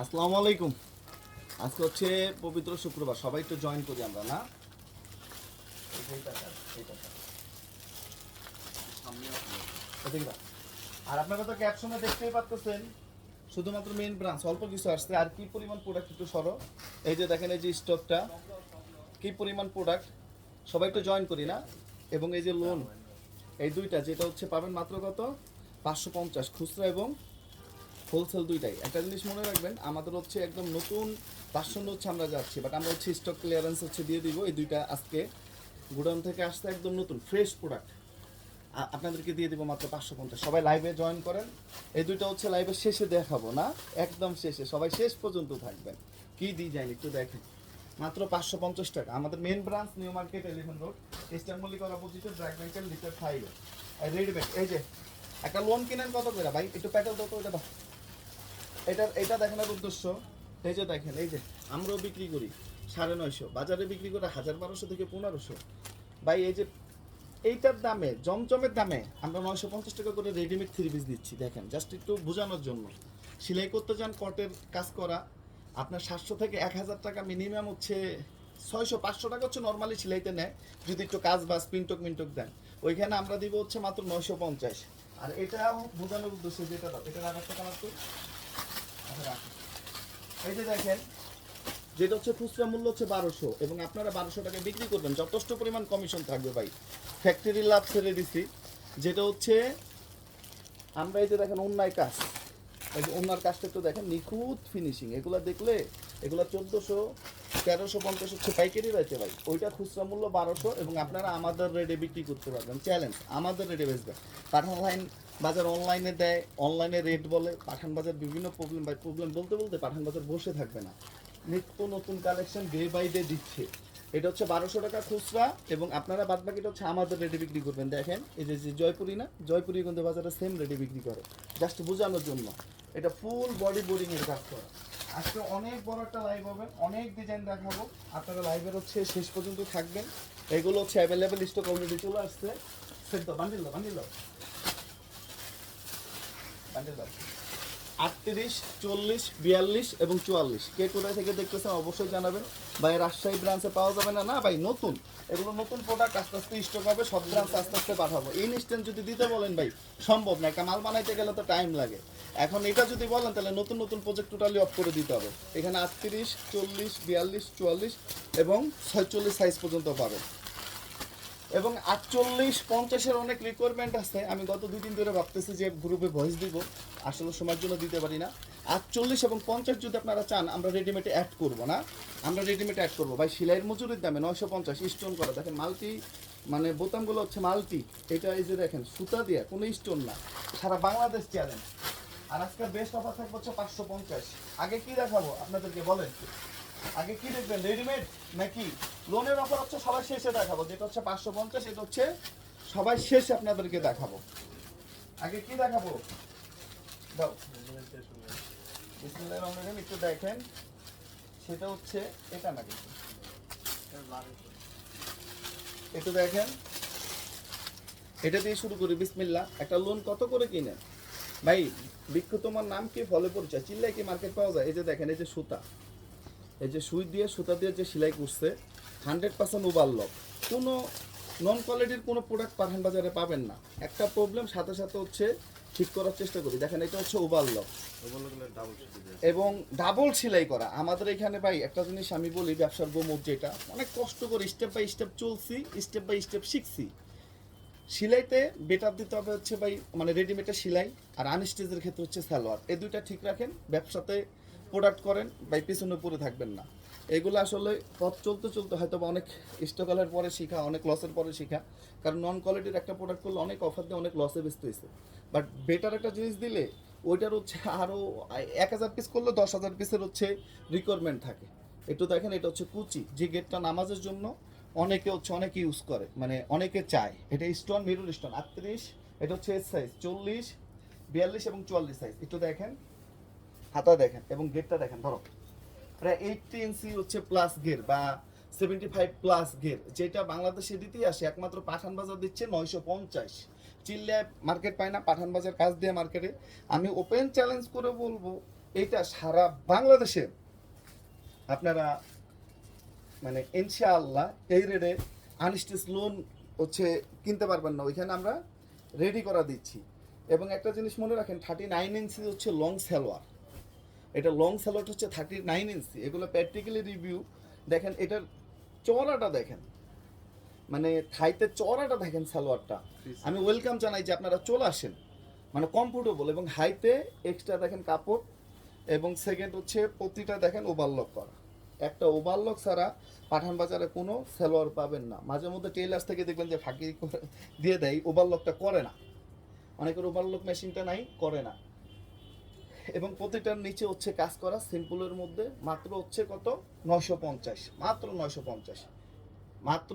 আসসালামু আলাইকুম। আজকে হচ্ছে পবিত্র শুক্রবার, সবাই একটু জয়েন করি আমরা, না। আর আপনারা তো ক্যাপশনে দেখতেই পাচ্ছেন শুধুমাত্র মেইন ব্রাঞ্চ অল্প কিছু আসছে। আর কি পরিমাণ প্রোডাক্ট একটু সরো। এই যে দেখেন, এই যে স্টকটা কি পরিমাণ প্রোডাক্ট সবাই একটু জয়েন করি, না? এবং এই যে লোন এই দুইটা, যেটা হচ্ছে পাবেন মাত্র কত? পাঁচশো পঞ্চাশ, খুচরা এবং হোলসেল দুইটাই। একটা জিনিস মনে রাখবেন, আমাদের হচ্ছে একদম নতুন ভার্সন হচ্ছে আমরা যাচ্ছি বাট আমরা হচ্ছে স্টক ক্লিয়ারেন্স হচ্ছে দিয়ে দিব, এই দুইটা আজকে গুডাউন থেকে আসতে একদম নতুন ফ্রেশ প্রোডাক্ট আপনাদেরকে দিয়ে দিব মাত্র পাঁচশো পঞ্চাশ। সবাই লাইভে জয়েন করেন। এই দুইটা হচ্ছে লাইভের শেষে দেখাবো না, একদম শেষে। সবাই শেষ পর্যন্ত থাকবেন। কি যায় একটু দেখেন। মাত্র পাঁচশো পঞ্চাশ টাকা। আমাদের main branch new market elephant road eastern মল্লিকার অপোজিটে ড্রাগ ব্যাংকের লিটার ফাইভে রেডিমেড এই যে, একটা লোন কিনেন কত করে? ভাই, একটু প্যাটেল দাও তো এটা এটা এটা দেখানোর উদ্দেশ্য। এই যে দেখেন, এই যে আমরাও বিক্রি করি সাড়ে নয়শো, বাজারে বিক্রি করে হাজার বারোশো থেকে পনেরোশো। ভাই, এই যে এইটার দামে, জমজমের দামে আমরা নয়শো পঞ্চাশ টাকা করে রেডিমেড থ্রি পিস দিচ্ছি, দেখেন জাস্ট একটু বোঝানোর জন্য। সেলাই করতে চান কটের কাজ করা, আপনার সাতশো থেকে এক হাজার টাকা মিনিমাম হচ্ছে ছয়শো, পাঁচশো টাকা হচ্ছে নর্মালি সেলাইতে নেয়, যদি একটু কাজ বা স্পিনটক মিনটক দেন। ওইখানে আমরা দিব হচ্ছে মাত্র নয়শো পঞ্চাশ। আর এটা বোঝানোর উদ্দেশ্যে যেটা এটা আর একটা কালার। এই যে দেখেন, যেটা হচ্ছে খুচরা মূল্য হচ্ছে বারোশো, এবং আপনারা বারোশো টাকা বিক্রি করবেন। যথেষ্ট পরিমাণ কমিশন থাকবে ভাই। ফ্যাক্টরি লাভ ছেড়ে দিছি। যেটা হচ্ছে, আমরা এই যে দেখেন অন্যায় কাজ। এই যে অন্যার কাজটা একটু দেখেন, নিখুঁত ফিনিশিং এগুলো দেখলে, এগুলো চোদ্দোশো, তেরোশো, পঞ্চাশ হচ্ছে পাইকারি রয়েছে ভাই। ওইটা খুচরা মূল্য বারোশো, এবং আপনারা আমাদের রেটে বিক্রি করতে পারবেন। চ্যালেঞ্জ আমাদের রেটে বেচবেন। পাঠান লাইন বাজার অনলাইনে দেয় অনলাইনে রেট বলে, পাঠান বাজার বিভিন্ন প্রবলেম বাই প্রবলেম বলতে বলতে পাঠান বাজার বসে থাকবে না। নিত্য নতুন কালেকশন ডে বাই ডে দিচ্ছে। এটা হচ্ছে বারোশো টাকা খুচরা এবং আপনারা বাদ বাকিটা হচ্ছে আমাদের রেটে বিক্রি করবেন। দেখেন, এই যে জয়পুরি না, জয়পুরি কিন্তু বাজারে সেম রেটে বিক্রি করে। জাস্ট বোঝানোর জন্য। এটা ফুল বডি বোরিং এর কাজ করা। আজকে অনেক বড় একটা লাইভ হবে, অনেক ডিজাইন দেখাবো। আপনারা লাইভের হচ্ছে শেষ পর্যন্ত থাকবেন। এগুলো হচ্ছে অ্যাভেলেবেল স্টক অলরেডি চলে আসছে। সেট দাও বান্ডিল বান্ডিল আটত্রিশ, চল্লিশ, বিয়াল্লিশ এবং চুয়াল্লিশ। কে কোথায় থেকে দেখতেছেন অবশ্যই জানাবেন। ভাই, রাজশাহী ব্রাঞ্চে পাওয়া যাবে না? না, ভাই, নতুন। এগুলো নতুন প্রোডাক্ট আস্তে আস্তে স্টক হবে, সব ব্রাঞ্চ আস্তে আস্তে পাঠাবো। ইনস্ট্যান্ট যদি দিতে বলেন ভাই, সম্ভব না। একটা মাল বানাইতে গেলে তো টাইম লাগে। এখন এটা যদি বলেন, তাহলে নতুন নতুন প্রজেক্ট টোটালি অফ করে দিতে হবে। এখানে আটত্রিশ, চল্লিশ, বিয়াল্লিশ, চুয়াল্লিশ এবং ছয়চল্লিশ সাইজ পর্যন্ত পাবেন। এবং আটচল্লিশ, পঞ্চাশের অনেক রিকোয়ারমেন্ট আছে। আমি গত দুই দিন ধরে ভাবতেছি যে গ্রুপে ভয়েস দিব। আসলে সময়ের জন্য দিতে পারি না। আটচল্লিশ এবং পঞ্চাশ যদি আপনারা চান, আমরা রেডিমেড অ্যাড করব না। আমরা রেডিমেড অ্যাড করব। ভাই, সেলাইয়ের মজুরির দামে নয়শো পঞ্চাশ স্টোন করা। দেখেন মাল্টি মানে বোতামগুলো হচ্ছে মাল্টি এটা এই যে দেখেন, সুতা দিয়ে, কোনো স্টোন না। সারা বাংলাদেশ চ্যালেঞ্জ আর আজকের বেস্ট অফার থাকবে হচ্ছে পাঁচশো পঞ্চাশ। আগে কি দেখাবো? আপনাদেরকে বলেন। আগে কি দেখবেন? রেডিমেড নাকি? লোনের অফার হচ্ছে সবাই শেষে দেখাবো। যেটা হচ্ছে পাঁচশো পঞ্চাশ, এটা হচ্ছে সবাই শেষে আপনাদেরকে দেখাবো। আগে কি দেখাবো? একটু দেখেন। সেটা হচ্ছে, এটা না কিন্তু। একটু দেখেন। এটা দিয়ে শুরু করি বিসমিল্লা একটা লোন কত করে কিনেন? ভাই বিক্ষু তোমার নাম কি? ফলে পরিচয়। চিল্লাই কি মার্কেট পাওয়া যায়? এই যে দেখেন, এই যে সুতা। এই যে সুই দিয়ে সুতা দিয়ে যে সেলাই করছে হান্ড্রেড পার্সেন্ট ওভারলক কোনো নন কোয়ালিটির কোনো প্রোডাক্ট পাঠান বাজারে পাবেন না। একটা প্রবলেম সাথে সাথে হচ্ছে ঠিক করার চেষ্টা করি। দেখেন এটা হচ্ছে ওভারলক এবং ডাবল সেলাই করা। আমাদের এখানে ভাই একটা জিনিস আমি বলি ব্যবসার গোমুখ যেটা অনেক কষ্ট করে স্টেপ বাই স্টেপ চলছি স্টেপ বাই স্টেপ শিখছি। সেলাইতে বেটার দিতে হবে হচ্ছে ভাই মানে রেডিমেডের সেলাই আর আনস্টেজের ক্ষেত্রে হচ্ছে সালোয়ার। এই দুইটা ঠিক রাখেন ব্যবসাতে প্রোডাক্ট করেন, ভাই পিছনে পড়ে থাকবেন না। এগুলো আসলে পথ চলতে চলতে হয়তো বা অনেক স্টকলের পরে শিখা, অনেক লসের পরে শিখা। কারণ নন কোয়ালিটির একটা প্রোডাক্ট করলে অনেক অফার দিয়ে অনেক লসে বেচতে হয়েছে বাট বেটার একটা জিনিস দিলে ওইটার হচ্ছে আরও এক হাজার পিস করলে দশ হাজার পিসের হচ্ছে রিকোয়ারমেন্ট থাকে। একটু দেখেন, এটা হচ্ছে কুচি। যে গেটটা নামাজের জন্য অনেকে হচ্ছে অনেকে ইউজ করে মানে অনেকে চায়। এটা স্টোন মিরুর স্টোন আটত্রিশ, এটা হচ্ছে এস সাইজ চল্লিশ, বিয়াল্লিশ এবং চুয়াল্লিশ সাইজ একটু দেখেন। হাতা দেখেন এবং গেটটা দেখেন, ধরো। প্রায় এইটটি ইঞ্চি হচ্ছে প্লাস গের বা সেভেন্টি ফাইভ প্লাস গের যেটা বাংলাদেশে দিতেই আসে একমাত্র পাঠান বাজার দিচ্ছে নয়শো পঞ্চাশ। চিল্লায় মার্কেট পায় না পাঠান বাজার কাজ দিয়ে মার্কেটে আমি ওপেন চ্যালেঞ্জ করে বলব, এটা সারা বাংলাদেশে আপনারা মানে ইনশাআল্লাহ এই রেটে আনস্টেজ লোন হচ্ছে কিনতে পারবেন না, ওইখানে আমরা রেডি করা দিচ্ছি। এবং একটা জিনিস মনে রাখেন থার্টি নাইন ইঞ্চি হচ্ছে লং সালোয়ার এটা লং সালোয়ার হচ্ছে থার্টি নাইন ইঞ্চি এগুলো প্র্যাকটিক্যালি রিভিউ দেখেন এটার চড়াটা দেখেন। মানে থাইতে চড়াটা দেখেন সালোয়ারটা। আমি ওয়েলকাম জানাই যে আপনারা চলে আসেন। মানে কমফোর্টেবল এবং হাইতে এক্সট্রা দেখেন কাপড় এবং সেকেন্ড হচ্ছে প্রতিটা দেখেন ওভারলক করা। একটা ওভারলক ছাড়া পাঠান বাজারে কোনো সেলোয়ার পাবেন না। মাঝে মধ্যে টেলার্স থেকে দেখবেন যে ফাঁকি করে দিয়ে দেয় ওভারলকটা করে না। অনেকের ওভারলক মেশিনটা নাই করে না। এবং প্রতিটার নিচে হচ্ছে কাজ করা সিম্পলের মধ্যে মাত্র হচ্ছে কত? নয়শো পঞ্চাশ। মাত্র নয়শো পঞ্চাশ। মাত্র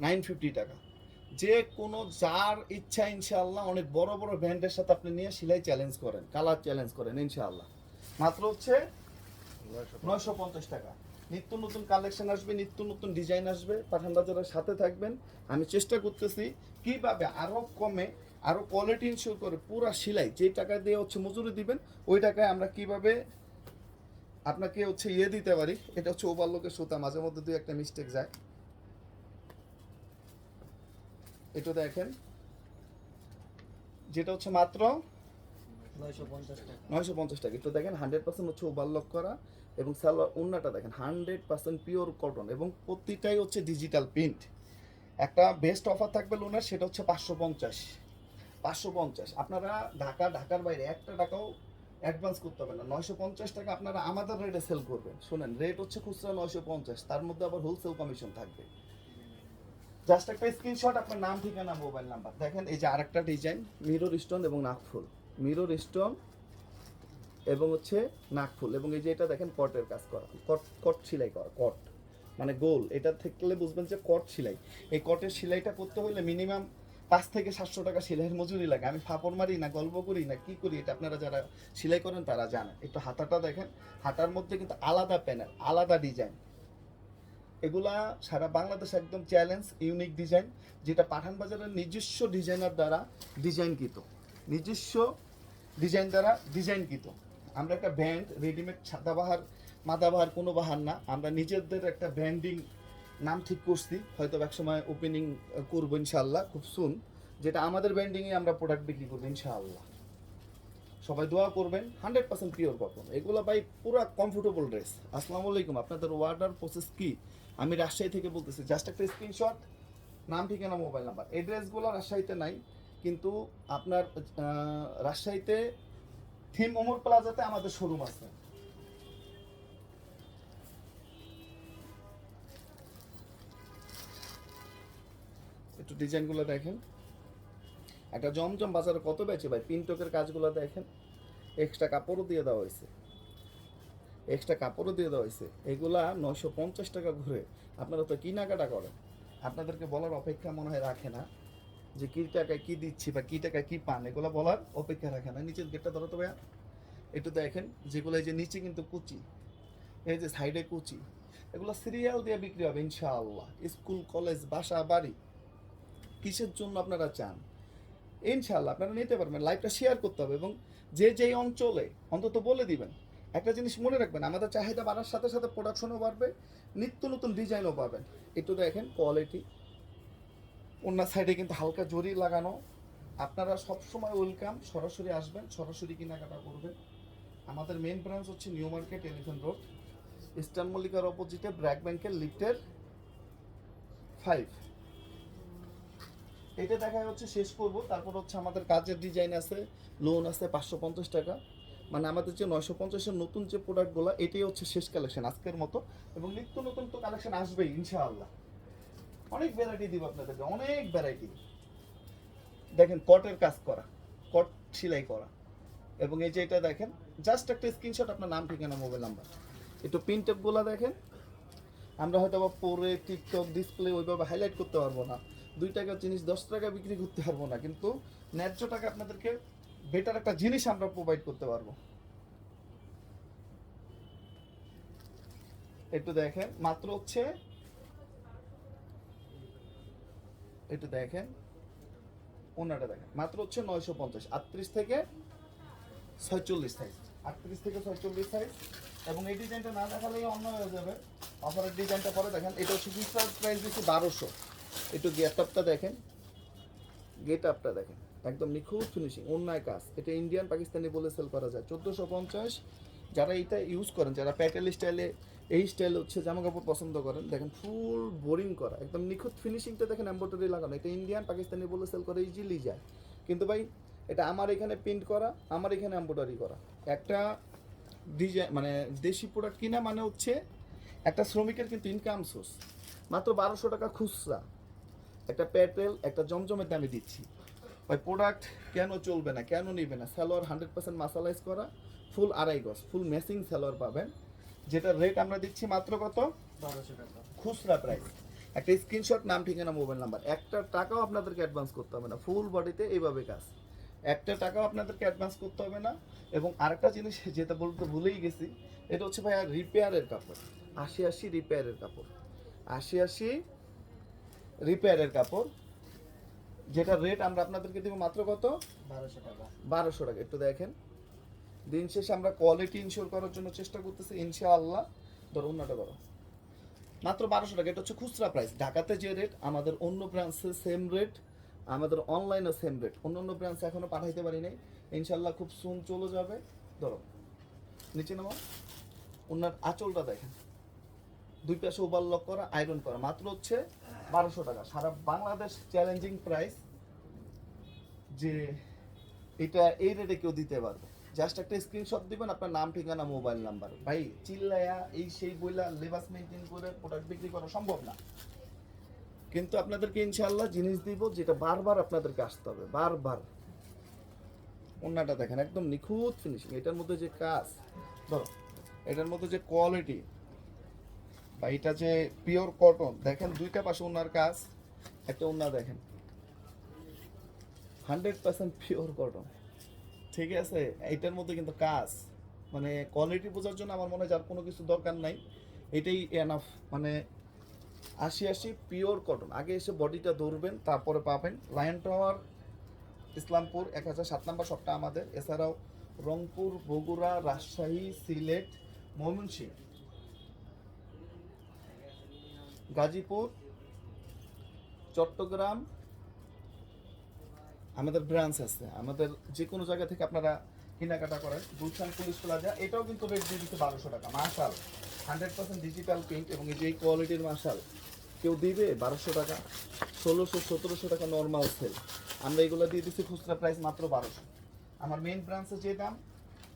নাইন ফিফটি টাকা। যে কোনো যার ইচ্ছা ইনশাআল্লাহ অনেক বড় বড় ব্র্যান্ডের সাথে আপনি নিয়ে সেলাই চ্যালেঞ্জ করেন কালার চ্যালেঞ্জ করেন ইনশাআল্লাহ। মাত্র হচ্ছে নয়শো পঞ্চাশ। টাকা। নিত্য নতুন কালেকশন আসবে নিত্য নতুন ডিজাইন আসবে পাঠান বাজারের সাথে থাকবেন। আমি চেষ্টা করতেছি কীভাবে আরও কমে আরও কোয়ালিটি ইনশিওর করে পুরা সেলাই যে টাকা দিয়ে হচ্ছে মজুরি দিবেন ওই টাকায় আমরা কীভাবে আপনাকে হচ্ছে ইয়ে দিতে পারি এটা হচ্ছে ওভারলোকের সুতা মাঝে মধ্যে দুই একটা মিস্টেক যায়। এটা দেখেন। যেটা হচ্ছে মাত্র নয়শো পঞ্চাশ টাকা। নয়শো পঞ্চাশ টাকা। একটু দেখেন হান্ড্রেড পার্সেন্ট হচ্ছে ওভারলক করা। এবং সালোয়ার উন্নাটা দেখেন, হান্ড্রেড পার্সেন্ট পিওর কটন এবং প্রতিটাই হচ্ছে ডিজিটাল প্রিন্ট একটা বেস্ট অফার থাকবে লোনের সেটা হচ্ছে পাঁচশো পঞ্চাশ। পাঁচশো পঞ্চাশ। আপনারা ঢাকা, ঢাকার বাইরে একটা টাকাও অ্যাডভান্স করতে হবে না। নয়শো পঞ্চাশ টাকা আপনারা আমাদের রেটে সেল করবেন। শোনেন রেট হচ্ছে খুচরা নয়শো পঞ্চাশ, তার মধ্যে আবার হোলসেল কমিশন থাকবে। জাস্ট একটা স্ক্রিনশট আপনার নাম, ঠিকানা মোবাইল নাম্বার দেখেন, এই যে আরেকটা ডিজাইন মিরর স্টোন এবং নাকফুল মিরর স্টোন এবং হচ্ছে নাকফুল এবং এই যে এটা দেখেন কটের কাজ করা, কট কট সেলাই করা, কট মানে গোল, এটা থাকলে বুঝবেন যে কট সেলাই। এই কটের সেলাইটা করতে হলে মিনিমাম পাঁচ থেকে সাতশো টাকা সেলাইয়ের মজুরি লাগে। আমি ফাপড় মারি না, গল্প করি না, কি করি এটা আপনারা যারা সেলাই করেন তারা জানেন। একটু হাতাটা দেখেন, হাতার মধ্যে কিন্তু আলাদা প্যানেল আলাদা ডিজাইন এগুলা সারা বাংলাদেশে একদম চ্যালেঞ্জ ইউনিক ডিজাইন যেটা পাঠান বাজারের নিজস্ব ডিজাইনার দ্বারা ডিজাইনকৃত নিজস্ব ডিজাইন দ্বারা ডিজাইনকৃত আমরা একটা ব্যান্ড রেডিমেড সাদাবাহার মাদাবাহার কোনো বাহার না। আমরা নিজেদের একটা ব্র্যান্ডিং নাম ঠিক করছি। হয়তো এক সময় ওপেনিং করব ইনশাআল্লাহ, খুব সুন যেটা আমাদের ব্র্যান্ডিংয়ে আমরা প্রোডাক্ট বিক্রি করব ইনশাআল্লাহ। সবাই দোয়া করবেন হান্ড্রেড পার্সেন্ট পিওর কটন এগুলো ভাই পুরো কমফোর্টেবল ড্রেস আসসালামু আলাইকুম, আপনাদের অর্ডার প্রসেস কি? আমি রাজশাহী থেকে বলতেছি জাস্ট একটা স্ক্রিনশট নাম, ঠিকানা মোবাইল নাম্বার এই ড্রেসগুলো রাজশাহীতে নাই, কিন্তু আপনার রাজশাহীতে থিম ওমর প্লাজাতে আমাদের শোরুম আছে। একটু ডিজাইনগুলো দেখেন। একটা জমজম বাজারে কত বেচে ভাই? পিনটকের কাজগুলো দেখেন। এক্সট্রা কাপড়ও দিয়ে দেওয়া হয়েছে। এক্সট্রা কাপড়ও দিয়ে দেওয়া হয়েছে। এগুলা নয়শো পঞ্চাশ টাকা ঘুরে। আপনারা তো কেনাকাটা করেন। আপনাদেরকে বলার অপেক্ষা মনে হয় রাখে না। যে কী টাকায় কী দিচ্ছি বা কী টাকায় কী পান, এগুলো বলার অপেক্ষা রাখে না। নিচের গেটটা ধরো তো ভাইয়া। একটু দেখেন, যেগুলো এই যে নিচে কিন্তু কুচি, এই যে সাইডে কুচি, এগুলো সিরিয়াল দিয়ে বিক্রি হবে ইনশাআল্লাহ। স্কুল, কলেজ, বাসা, বাড়ি, কিসের জন্য আপনারা চান? ইনশাআল্লাহ আপনারা নিতে পারবেন, লাইভটা শেয়ার করতে হবে এবং যে যেই অঞ্চলে, অন্তত বলে দিবেন, একটা জিনিস মনে রাখবেন, আমাদের চাহিদা বাড়ার সাথে সাথে প্রোডাকশনও বাড়বে, নিত্য নতুন ডিজাইনও পাবেন। একটু দেখেন কোয়ালিটি অন্য সাইডে কিন্তু হালকা জরি লাগানো। আপনারা সবসময় ওয়েলকাম সরাসরি আসবেন, সরাসরি কেনাকাটা করবেন। আমাদের মেন ব্রাঞ্চ হচ্ছে new market elephant road eastern মল্লিকার অপোজিটে ব্র্যাক ব্যাংকের লিফটের ফাইভ এটা দেখা হচ্ছে শেষ করব। তারপর হচ্ছে আমাদের কাজের ডিজাইন আছে লোন আছে পাঁচশো পঞ্চাশ টাকা। মানে আমাদের যে নয়শো পঞ্চাশের নতুন যে প্রোডাক্টগুলো এটাই হচ্ছে শেষ কালেকশন আজকের মতো। এবং নিত্য নতুন তো কালেকশন আসবেই, ইনশাআল্লাহ। অনেক ভ্যারাইটি দিব আপনাদেরকে, অনেক ভ্যারাইটি দেখেন কটের কাজ করা কট সেলাই করা। এবং এই যে এটা দেখেন জাস্ট একটা স্ক্রিনশট আপনার নাম, ঠিকানা মোবাইল নাম্বার একটু পিন টেপগুলো দেখেন। আমরা হয়তো বা পরে টিকটক ডিসপ্লে ওইভাবে হাইলাইট করতে পারব না। দুই টাকার জিনিস, দশ টাকা বিক্রি করতে পারব না। কিন্তু ন্যায্য টাকা আপনাদেরকে বেটার একটা জিনিস আমরা প্রোভাইড করতে পারব। একটু দেখেন, মাত্র হচ্ছে একটু দেখেন। ওনাটা দেখেন। মাত্র হচ্ছে নয়শো পঞ্চাশ। আটত্রিশ থেকে ছয়চল্লিশ সাইজ আটত্রিশ থেকে ছয়চল্লিশ সাইজ এবং এই ডিজাইনটা না দেখালেই অন্য হয়ে যাবে। অফারের ডিজাইনটা পরে দেখেন। এটা হচ্ছে ফিক্সার প্রাইস দিচ্ছি বারোশো। একটু গেট আপটা দেখেন। গেট আপটা দেখেন। একদম নিখুঁত ফিনিশিং অন্যায় কাজ। এটা ইন্ডিয়ান পাকিস্তানি বলে সেল করা যায়। চোদ্দোশো পঞ্চাশ যারা এটা ইউজ করেন, যারা প্যাটেল স্টাইলে এই স্টাইল হচ্ছে জামা কাপড় পছন্দ করেন, দেখেন ফুল বোরিং করা, একদম নিখুঁত ফিনিশিংটা দেখেন এম্ব্রয়ডারি লাগানো, এটা ইন্ডিয়ান পাকিস্তানি বলে সেল করে ইজিলি যায়। কিন্তু ভাই, এটা আমার এখানে প্রিন্ট করা, আমার এখানে এম্ব্রয়ডারি করা। একটা ডিজাইন মানে দেশি প্রোডাক্ট কিনা মানে হচ্ছে, একটা শ্রমিকের কিন্তু ইনকাম সোর্স মাত্র বারোশো টাকা খুচরা। একটা প্যাটেল একটা জমজমের দামে দিচ্ছি। ওই প্রোডাক্ট কেন চলবে না, কেন নিবে না? স্যালোয়ার হান্ড্রেড পার্সেন্ট মাসালাইজ করা। ফুল আড়াই গজ ফুল মেসিং স্যালোয়ার পাবেন। যেটা রেট আমরা দিচ্ছি মাত্র কত? বারোশো টাকা। খুচরা প্রাইস একটা স্ক্রিনশট নাম ঠিকানা মোবাইল নাম্বার একটা টাকাও আপনাদেরকে অ্যাডভান্স করতে হবে না। ফুল বডিতে এইভাবে কাজ। একটা টাকাও আপনাদেরকে অ্যাডভান্স করতে হবে না। এবং আরেকটা জিনিস যেটা বলতে ভুলেই গেছি এটা হচ্ছে ভাইয়া রিপেয়ারের কাপড়। আশি আশি রিপেয়ারের কাপড়। আশি আশি রিপেয়ারের কাপড়। যেটা রেট আমরা আপনাদেরকে দেবো মাত্র কত? বারোশো টাকা। বারোশো টাকা। একটু দেখেন। দিন শেষে আমরা কোয়ালিটি ইনশিওর করার জন্য চেষ্টা করতেছি, ইনশাআল্লাহ। ধরো অন্যটা করো। মাত্র বারোশো টাকা, এটা হচ্ছে খুচরা প্রাইস ঢাকাতে যে রেট আমাদের অন্য ব্রাঞ্চে সেম রেট আমাদের অনলাইনে সেম রেট অন্য অন্য ব্রাঞ্চে এখনও পাঠাইতে পারি নাই। ইনশাল্লাহ খুব সুন চলে যাবে। ধরো, নিচে নামো। ওনার আঁচলটা দেখেন। দুই পাশে ওভারলক করা আয়রন করা। মাত্র হচ্ছে বারোশো টাকা। সারা বাংলাদেশ চ্যালেঞ্জিং প্রাইস যে এটা এই রেটে কেউ দিতে পারবে। জাস্ট একটা স্ক্রিনশট দিবেন, আপনার নাম, ঠিকানা মোবাইল নাম্বার ভাই, চিল্লায়া, এই সেই বইলা লেবাস মেনটেন করে প্রোডাক্ট বিক্রি করা সম্ভব না। কিন্তু আপনাদেরকে ইনশাআল্লাহ জিনিস দিব যেটা বারবার আপনাদেরকে আসতে হবে, বারবার। অন্যটা দেখেন, একদম নিখুঁত ফিনিশিং এটার মধ্যে যে কাজ, ধরো, এটার মধ্যে যে কোয়ালিটি বা এটা যে পিওর কটন দেখেন দুইটা পাশে ওনার কাজ, একটা ওনা দেখেন। হান্ড্রেড পার্সেন্ট পিওর কটন ঠিক আছে, এইটার মধ্যে কিন্তু কাজ। মানে কোয়ালিটি বোঝার জন্য আমার মনে হয় যার কোনো কিছু দরকার নাই, এটাই এনাফ মানে আশি আশি পিওর কটন আগে এসে বডিটা ধরবেন, তারপরে পাবেন। লায়ন টাওয়ার ইসলামপুর, এক হাজার সাত নম্বর শপটা আমাদের। এছাড়াও রংপুর, বগুড়া, রাজশাহী, সিলেট, ময়মনসিংহ। গাজীপুর, চট্টগ্রাম আমাদের ব্রাঞ্চ আছে, আমাদের যে কোনো জায়গা থেকে আপনারা কেনাকাটা করেন। গুলশান পুলিশ প্লাজা, এটাও কিন্তু রেট দিয়ে দিচ্ছে বারোশো টাকা। Martial hundred percent digital print এবং এই যে কোয়ালিটির মার্শাল, কেউ দিবে বারোশো টাকা, ষোলোশো, সতেরোশো টাকা নর্মাল সেল আমরা এগুলো দিয়ে দিচ্ছি, খুচরা প্রাইস মাত্র বারোশো। আমার মেন ব্রাঞ্চে যে দাম,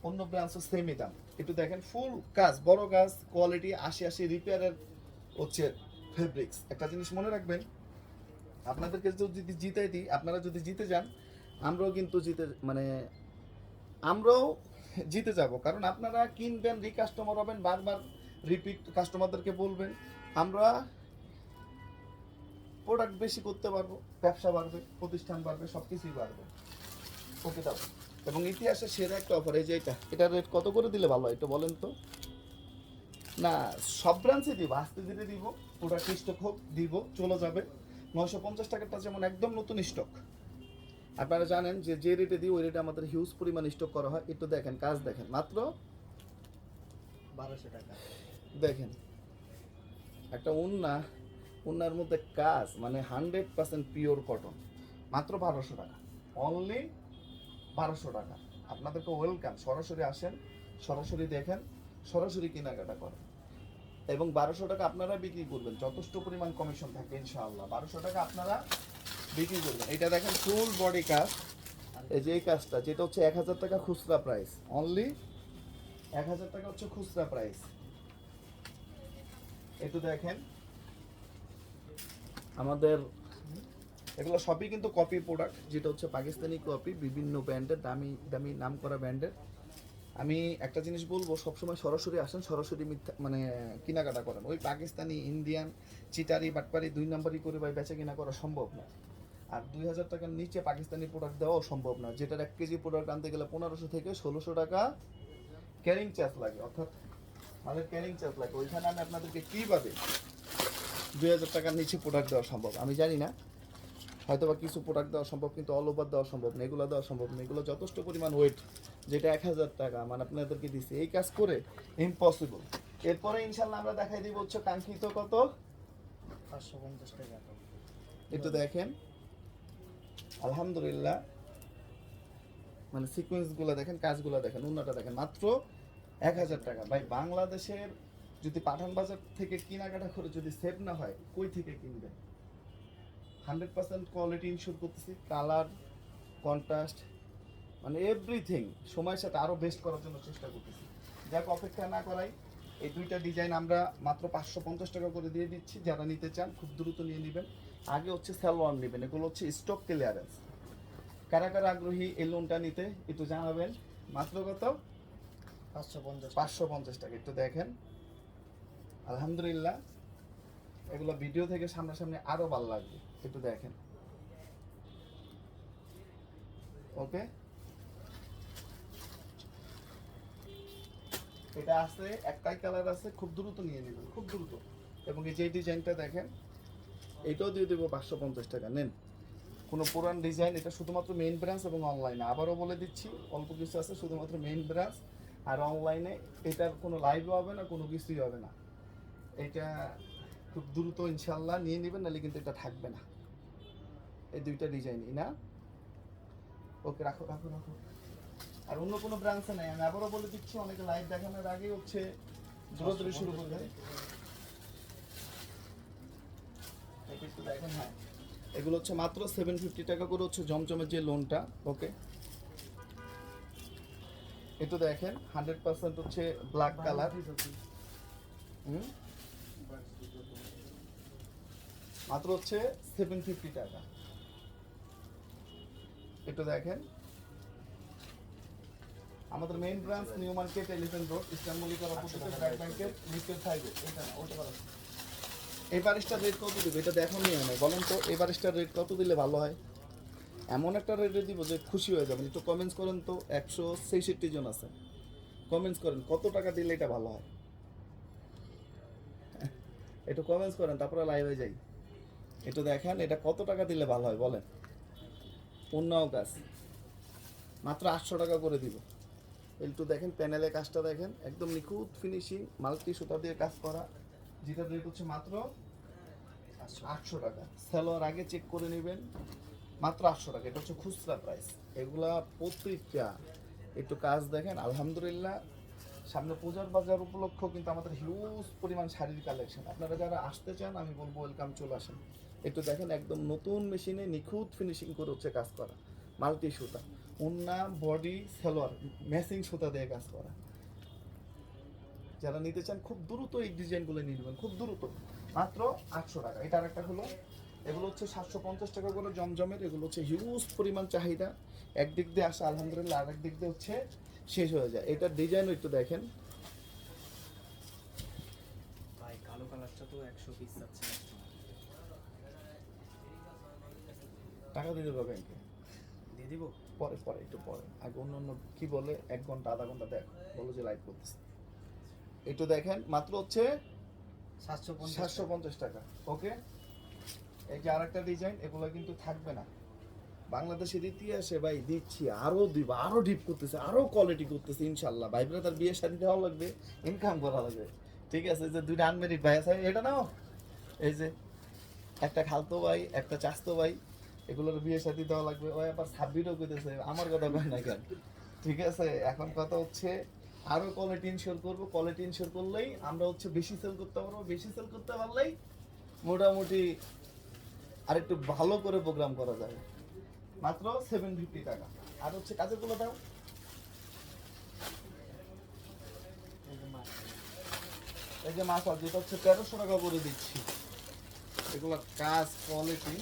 অন্য ব্রাঞ্চে সেমই দাম। একটু দেখেন ফুল কাজ, বড় কাজ কোয়ালিটি আশি আশি রিপেয়ারের হচ্ছে ফেব্রিক্স একটা জিনিস মনে রাখবেন আপনাদেরকে যদি জিতাই দিই, আপনারা যদি জিতে যান, আমরাও কিন্তু জিতে মানে আমরাও জিতে যাব। কারণ আপনারা কিনবেন রিকাস্টমার হবেন, বারবার রিপিট কাস্টমারদেরকে বলবেন, আমরা প্রোডাক্ট বেশি করতে পারব, ব্যবসা বাড়বে, প্রতিষ্ঠান বাড়বে সব কিছুই বাড়বে। ওকে দাও। এবং ইতিহাসে সেরা একটা অফার এই যে এটা এটা রেট কত করে দিলে ভালো একটু বলেন তো? না, সব ব্রাঞ্চে দিব, আস্তে ধীরে দিব প্রোডাক্ট স্টক হোক দিব, চলে যাবে। নয়শো পঞ্চাশ টাকাটা যেমন একদম নতুন স্টক আপনারা জানেন যে যে রেটে দিই, ওই রেটে আমাদের হিউজ পরিমাণ স্টক করা হয়। একটু দেখেন, কাজ দেখেন। মাত্র বারোশো টাকা। দেখেন, একটা উন্না, উন্নার মধ্যে কাজ মানে হান্ড্রেড পার্সেন্ট পিওর কটন মাত্র বারোশো টাকা। অনলি বারোশো টাকা। আপনাদেরকে ওয়েলকাম সরাসরি আসেন, সরাসরি দেখেন, সরাসরি কেনাকাটা করেন। এবং বারোশো টাকা আপনারা বিক্রি করবেন। যথেষ্ট পরিমাণ কমিশন থাকে ইনশাআল্লাহ। বারোশো টাকা আপনারা বিক্রি করবেন। এটা দেখেন ফুল বডি কাজ এই যে এই কাজটা যেটা হচ্ছে এক হাজার টাকা খুচরা প্রাইস অনলি এক হাজার টাকা হচ্ছে খুচরা প্রাইস একটু দেখেন। আমাদের এগুলো সবই কিন্তু কপি প্রোডাক্ট যেটা হচ্ছে পাকিস্তানি কপি বিভিন্ন ব্র্যান্ডের দামি দামি নাম করা ব্র্যান্ডের আমি একটা জিনিস বলব, সবসময় সরাসরি আসেন, সরাসরি মিথ্যা মানে কেনাকাটা করেন। ওই পাকিস্তানি, ইন্ডিয়ান, চিটারি, বাটপারি দুই নাম্বারই করে ভাই বেচা কেনা করা সম্ভব না। আর দুই হাজার টাকার নিচে পাকিস্তানি প্রোডাক্ট দেওয়াও সম্ভব না। যেটার এক কেজি প্রোডাক্ট আনতে গেলে পনেরোশো থেকে ষোলোশো টাকা ক্যারিং চার্জ লাগে। অর্থাৎ আমাদের ক্যারিং চার্জ লাগে। ওইখানে আমি আপনাদেরকে কীভাবে দুই হাজার টাকার নিচে প্রোডাক্ট দেওয়া সম্ভব? আমি জানি না। হয়তো বা কিছু প্রোডাক্ট দেওয়া সম্ভব কিন্তু অল ওভার দেওয়া সম্ভব না এগুলো দেওয়া সম্ভব না। এগুলো যথেষ্ট পরিমাণ ওয়েট যেটা এক হাজার টাকা মানে আপনাদেরকে দিচ্ছি এই কাজ করে ইম্পসিবল এরপরে ইনশাল্লাহ আমরা দেখাই দিব হচ্ছে কাঙ্ক্ষিত কত? পাঁচশো পঞ্চাশ টাকা। একটু দেখেন। আলহামদুলিল্লাহ। মানে সিকোয়েন্সগুলো দেখেন কাজগুলো দেখেন উন্নটা দেখেন। মাত্র এক হাজার টাকা। ভাই বাংলাদেশের যদি পাঠান বাজার থেকে কেনাকাটা করে যদি সেভ না হয় কই থেকে কিনবেন? হান্ড্রেড পার্সেন্ট কোয়ালিটি ইনশোর করতেছি কালার কন্ট্রাস্ট মানে এভরিথিং সময়ের সাথে আরও বেস্ট করার জন্য চেষ্টা করতেছি। যাক অপেক্ষা না করাই এই দুইটা ডিজাইন আমরা মাত্র পাঁচশো পঞ্চাশ টাকা করে দিয়ে দিচ্ছি যারা নিতে চান খুব দ্রুত নিয়ে নেবেন। আগে হচ্ছে সালোয়ার নেবেন এগুলো হচ্ছে স্টক ক্লিয়ারেন্স কারা কারা আগ্রহী এই লোনটা নিতে একটু জানাবেন। মাত্র কত? পাঁচশো পঞ্চাশ পাঁচশো পঞ্চাশ টাকা একটু দেখেন। আলহামদুলিল্লাহ এগুলো ভিডিও থেকে সামনাসামনি আরও ভালো লাগবে। একটু দেখেন। ওকে এটা আছে, একটাই কালার আছে, খুব দ্রুত নিয়ে নেবেন, খুব দ্রুত। এবং এই যে ডিজাইনটা দেখেন, এটাও দিয়ে দেবো পাঁচশো পঞ্চাশ টাকা, নেন। কোনো পুরান ডিজাইন এটা শুধুমাত্র মেইন ব্রাঞ্চ এবং অনলাইনে আবারও বলে দিচ্ছি, অল্প কিছু আছে, শুধুমাত্র মেইন ব্রাঞ্চ আর অনলাইনে এটার কোনো লাইভও হবে না, কোনো কিছুই হবে না। এটা খুব দ্রুত ইনশাল্লাহ নিয়ে নেবেন নাহলে কিন্তু এটা থাকবে না। এই দুইটা ডিজাইনই না? ওকে রাখো রাখো রাখো। আর অন্য কোনো ব্রাঞ্চে নাই আমি আবারও বলে দিচ্ছি অনেকে লাইভ দেখানোর আগেই হচ্ছে দৌড়াদৌড়ি শুরু এটা একটু দেখেন হ্যাঁ। এগুলো হচ্ছে মাত্র সেভেন ফিফটি টাকা করে হচ্ছে জমজমের যে লোনটা ওকে? একটু দেখেন হান্ড্রেড পার্সেন্ট হচ্ছে ব্ল্যাক কালার হুম? মাত্র হচ্ছে সেভেন ফিফটি টাকা। একটু দেখেন। আমাদের main branch new market elephant road ইসলাম মল্লিকার অপোজিটে ব্র্যাক ব্যাংকের লিফটের সাইডে এটা না ওটা এই বারিশটার রেট কত দিবে? এটা দেখো নিয়ে নেই বলেন তো এই বারিশটার রেট কত দিলে ভালো হয়? এমন একটা রেটে দিব যে খুশি হয়ে যাবেন। একটু কমেন্টস করেন তো একশো ছেষট্টি জন আছে। কমেন্টস করেন কত টাকা দিলে এটা ভালো হয়? একটু কমেন্টস করেন তারপরে লাইভে যাই। একটু দেখেন, এটা কত টাকা দিলে ভালো হয় বলেন? অন্যাও কাজ মাত্র আটশো টাকা করে দিব। একটু দেখেন প্যানেলের কাজটা দেখেন, একদম নিখুঁত ফিনিশিং মাল্টি সুতা দিয়ে কাজ করা। যেটা রেট হচ্ছে মাত্র আটশো টাকা। সেলোয়ার আগে চেক করে নেবেন, মাত্র আটশো টাকা। এটা হচ্ছে খুচরা প্রাইস এগুলা প্রত্যেকটা একটু কাজ দেখেন, আলহামদুলিল্লাহ। সামনে পূজার বাজার উপলক্ষ কিন্তু আমাদের হিউজ পরিমাণ শাড়ির কালেকশন আপনারা যারা আসতে চান, আমি বলব ওয়েলকাম চলে আসেন। একটু দেখেন, একদম নতুন মেশিনে নিখুঁত ফিনিশিং করে হচ্ছে কাজ করা। মাল্টি সুতা। উন্না বডি সেলোয়ার ম্যাচিং সুতা দিয়ে কাজ করা। যারা নিতে চান, খুব দ্রুত এই ডিজাইনগুলো নিয়ে নেবেন, খুব দ্রুত। মাত্র আটশো টাকা। এটা আরেকটা হলো, এগুলো হচ্ছে সাতশো পঞ্চাশ টাকা করে জমজমের, এগুলো হচ্ছে হিউজ পরিমাণ চাহিদা। একদিক দিয়ে আসে, আলহামদুলিল্লাহ আরেক দিক দিয়ে হচ্ছে শেষ হয়ে যায়। এটার ডিজাইনও একটু দেখেন। কালো কালারটা তো একশো পিস যাচ্ছে। টাকা দিতে পারবে ব্যাংকে। দিয়ে দিব? পরে পরে একটু পরে। আগে অন্য অন্য কি বলে? এক ঘণ্টা আধা ঘণ্টা দেখ। বলো যে লাইভ করতেছে। একটু দেখেন মাত্র হচ্ছে সাতশো পঞ্চাশ সাতশো পঞ্চাশ টাকা ওকে এই যে আরেকটা ডিজাইন এগুলো কিন্তু থাকবে না। বাংলাদেশের ইতিহাসে ভাই দিচ্ছি আরও দিব আরও ডিপ করতেছে আরও কোয়ালিটি করতেছে ইনশাল্লাহ। ভাই তার বিয়ে শাদী দেওয়া লাগবে ইনকাম করা লাগবে। ঠিক আছে এই যে দুইটা আনমেরিড ভাই আছে এটা নাও। এই যে একটা খালতো ভাই একটা চাস্তো ভাই এগুলোর বিয়ে শাদী দেওয়া লাগবে। ওই আবার সাব্বিরও করতেছে আমার কথা কয় না কেন? ঠিক আছে, এখন কথা হচ্ছে আরও কোয়ালিটি ইনশিওর করব কোয়ালিটি ইনশিওর করলেই আমরা হচ্ছে বেশি সেল করতে পারব, বেশি সেল করতে পারলেই মোটামুটি আরেকটু ভালো করে প্রোগ্রাম করা যাবে। মাত্র সেভেন ফিফটি টাকা। আর হচ্ছে কাজেরগুলো দাও। এই যে মাছ যেটা হচ্ছে তেরোশো টাকা করে দিচ্ছি। এগুলো কাজ কোয়ালিটি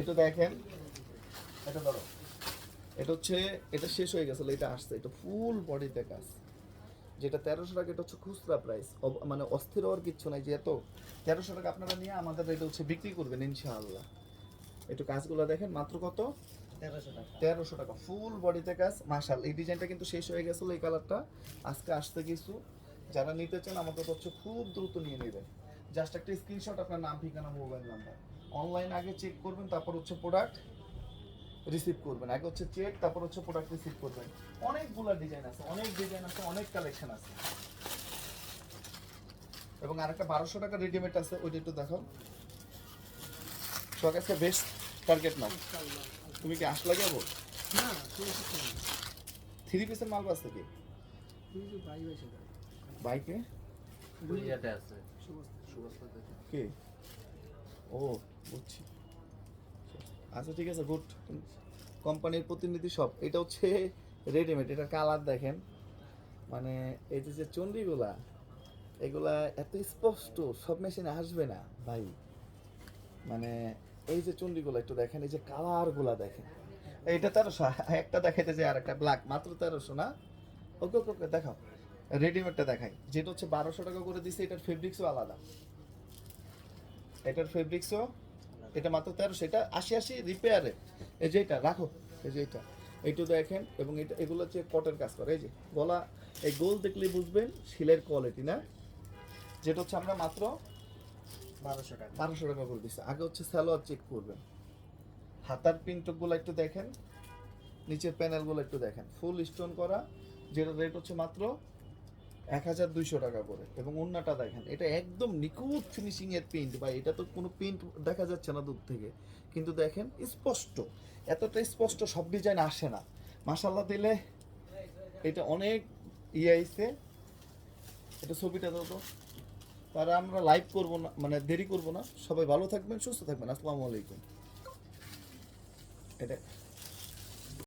এটা দেখেন এটা ধরো। এটা হচ্ছে এটা শেষ হয়ে গেছে এটা আসছে এটা ফুল বডিতে কাজ। যেটা তেরোশো টাকা এটা হচ্ছে খুচরা প্রাইস মানে অস্থির হওয়ার কিচ্ছু নাই যে এত। তেরোশো টাকা আপনারা নিয়ে আমাদের এটা হচ্ছে বিক্রি করবেন ইনশাআল্লাহ। একটু কাজগুলো দেখেন মাত্র কত? তেরোশো টাকা। ফুল বডিতে কাজ। মাশাল এই ডিজাইনটা কিন্তু শেষ হয়ে গেছিল এই কালারটা আজকে আসতে কিছু। যারা নিতে চান আমাদের হচ্ছে খুব দ্রুত নিয়ে নেবেন। জাস্ট একটা স্ক্রিনশট আপনার নাম ঠিকানা মোবাইল নাম্বার অনলাইন আগে চেক করবেন তারপর হচ্ছে প্রোডাক্ট রিসিভ করবেন। আগে হচ্ছে চেক তারপর হচ্ছে প্রোডাক্ট রিসিভ করবেন। অনেকগুলো ডিজাইন আছে অনেক ডিজাইন আছে অনেক কালেকশন আছে। এবং আরেকটা বারোশো টাকা রেডিমেড আছে ওইটা একটু দেখাও। সবার কাছে বেস্ট টার্গেট নাও তুমি কি আসলা যাব থ্রি পিসের মাল বাস থেকে তুমি যে বাই বাই সেটা। বাইকে কে? ও বুঝছি। আচ্ছা ঠিক আছে গুড কোম্পানির প্রতিনিধি সব। এটা হচ্ছে রেডিমেড এটা কালার দেখেন। মানে এই যে যে চন্ডিগুলা এগুলা এত স্পষ্ট, সব মেশিনে আসবে না, ভাই। মানে এই যে চন্ডিগুলা একটু দেখেন, এই যে কালারগুলা দেখেন। এইটা তেরোশো, একটা দেখাইতে যে আর একটা ব্ল্যাক মাত্র তেরোশো না? ওকে ওকে ওকে দেখাও। রেডিমেডটা দেখাই। যেটা হচ্ছে বারোশো টাকা করে দিছে, এটার ফেব্রিক্সও আলাদা। এটার ফেব্রিক্সও এটা মাত্র তেরোশো এটা আশি আশি রিপেয়ারে এই যে এটা রাখো। এই যে এটা। এইটা দেখেন এবং এটা এগুলো হচ্ছে কটের কাজ করে। এই যে গলা এই গোল দেখলে বুঝবেন শিলের কোয়ালিটি না? যেটা হচ্ছে আমরা মাত্র বারোশো টাকা। বারোশো টাকা করে দিচ্ছি। আগে হচ্ছে স্যালোয়ার চেক করবেন। হাতার পিনটকগুলো একটু দেখেন। নিচের প্যানেলগুলো একটু দেখেন। ফুল স্টোন করা। যেটা রেট হচ্ছে মাত্র এক হাজার দুইশো টাকা করে। এবং অন্যটা দেখেন, এটা একদম নিখুঁত ফিনিশিং এর প্রিন্ট বা এটা তো কোনো প্রিন্ট দেখা যাচ্ছে না দূর থেকে। কিন্তু দেখেন, স্পষ্ট। এতটা স্পষ্ট সব ডিজাইন আসে না। মাসাল্লাহ দিলে এটা অনেক ইয়ে আইছে। এটা ছবিটা তো। তারা আমরা লাইভ করব না মানে দেরি করব না। সবাই ভালো থাকবেন, সুস্থ থাকবেন। আসসালামু আলাইকুম। এটা